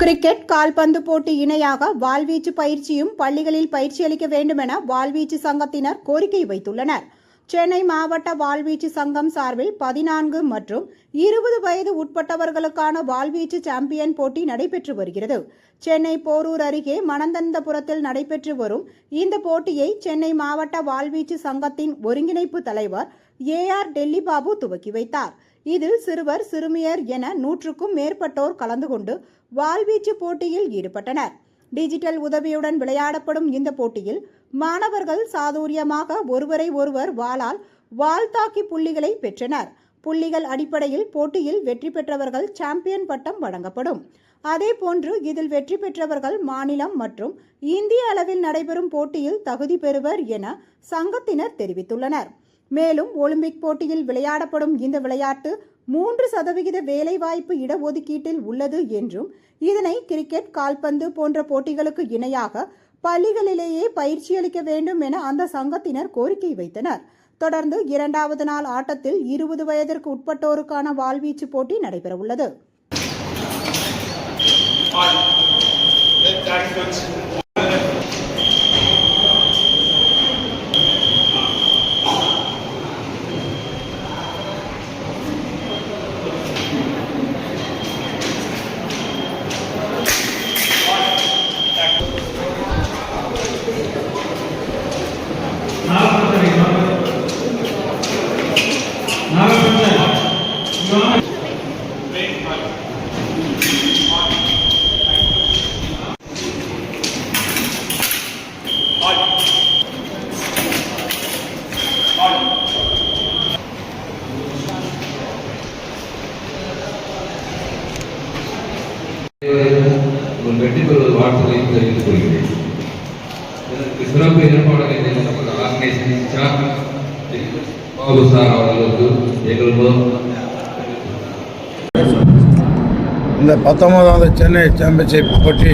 Cricket கால்பந்து போட்டி இணையாக வாள்வீச்சு பயிற்சியும் பள்ளிகளில் பயிற்சி அளிக்க வேண்டுமென வாள்வீச்சு சங்கத்தினர் கோரிக்கை வைத்துள்ளனர். சென்னை மாவட்ட வாள்வீச்சு சங்கம் சார்பில் பதினான்கு மற்றும் இருபது வயது உட்பட்டவர்களுக்கான வாள்வீச்சு சாம்பியன் போட்டி நடைபெற்று வருகிறது. சென்னை போரூர் அருகே மணந்தந்தபுரத்தில் நடைபெற்று வரும் இந்த போட்டியை சென்னை மாவட்ட வாள்வீச்சு சங்கத்தின் ஒருங்கிணைப்பு தலைவர் ஏ ஆர் டெல்லி பாபு துவக்கி வைத்தார். இதில் சிறுவர் சிறுமியர் என நூற்றுக்கும் மேற்பட்டோர் கலந்து கொண்டு வாள்வீச்சு போட்டியில் ஈடுபட்டனர். டிஜிட்டல் உதவியுடன் விளையாடப்படும் இந்த போட்டியில் மாணவர்கள் சாதுரியமாக ஒருவரை ஒருவர் வாளால் வாழ்த்தாக்கி புள்ளிகளை பெற்றனர். புள்ளிகள் அடிப்படையில் போட்டியில் வெற்றி பெற்றவர்கள் சாம்பியன் பட்டம் வழங்கப்படும். அதே போன்று இதில் வெற்றி பெற்றவர்கள் மாநிலம் மற்றும் இந்திய அளவில் நடைபெறும் போட்டியில் தகுதி பெறுவர் என சங்கத்தினர் தெரிவித்துள்ளனர். மேலும் ஒலிம்பிக் போட்டியில் விளையாடப்படும் இந்த விளையாட்டு மூன்று சதவிகித வேலைவாய்ப்பு இடஒதுக்கீட்டில் உள்ளது என்றும் இதனை கிரிக்கெட் கால்பந்து போன்ற போட்டிகளுக்கு இணையாக பள்ளிகளிலேயே பயிற்சி அளிக்க வேண்டும் என அந்த சங்கத்தினர் கோரிக்கை வைத்தனர். தொடர்ந்து இரண்டாவது நாள் ஆட்டத்தில் இருபது வயதிற்கு உட்பட்டோருக்கான வாள்வீச்சு போட்டி நடைபெறவுள்ளது. வெற்றி பெறுவது வாழ்த்துக்களை தெரிவித்துக் கொள்கிறேன் இதற்கு சிறப்பு ஏற்பாடுகளை செய்த நமது ஆர்கனைசேஷன் சேர்மன் திரு பாபு சார் அவர்களுக்கு எங்கள் மூலம் இந்த பத்தொன்பதாவது சென்னை சாம்பியன்ஷிப் போட்டி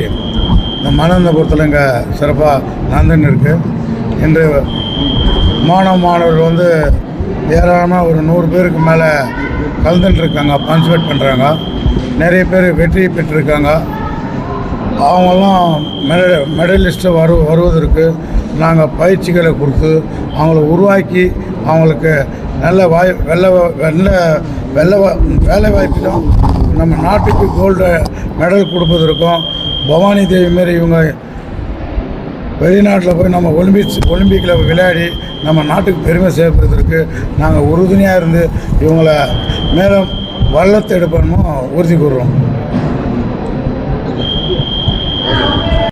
இந்த மனந்தபுரத்தில் இங்கே சிறப்பாக நடந்துன்னு இருக்குது இன்று மாணவ மாணவர்கள் வந்து ஏராளமாக ஒரு நூறு பேருக்கு மேலே கலந்துட்டுருக்காங்க பார்ட்டிசிபேட் பண்ணுறாங்க நிறைய பேர் வெற்றி பெற்றிருக்காங்க. அவங்கெல்லாம் மெட மெடலிஸ்ட்டு வரு வருவதற்கு நாங்கள் பயிற்சிகளை கொடுத்து அவங்கள உருவாக்கி அவங்களுக்கு நல்ல வாய் வெள்ள வெள்ள வெள்ளை வேலை வாய்ப்பிலும் நம்ம நாட்டுக்கு கோல்டு மெடல் கொடுப்பதற்கும் பவானி தேவி மாரி இவங்க வெளிநாட்டில் போய் நம்ம ஒலிம்பிக்ஸ் ஒலிம்பிக்கில் விளையாடி நம்ம நாட்டுக்கு பெருமை சேர்ப்பதற்கு நாங்கள் உறுதுணையாக இருந்து இவங்களை மேலும் வல்லத்தை எடுப்பணும் உறுதி கூறுறோம்.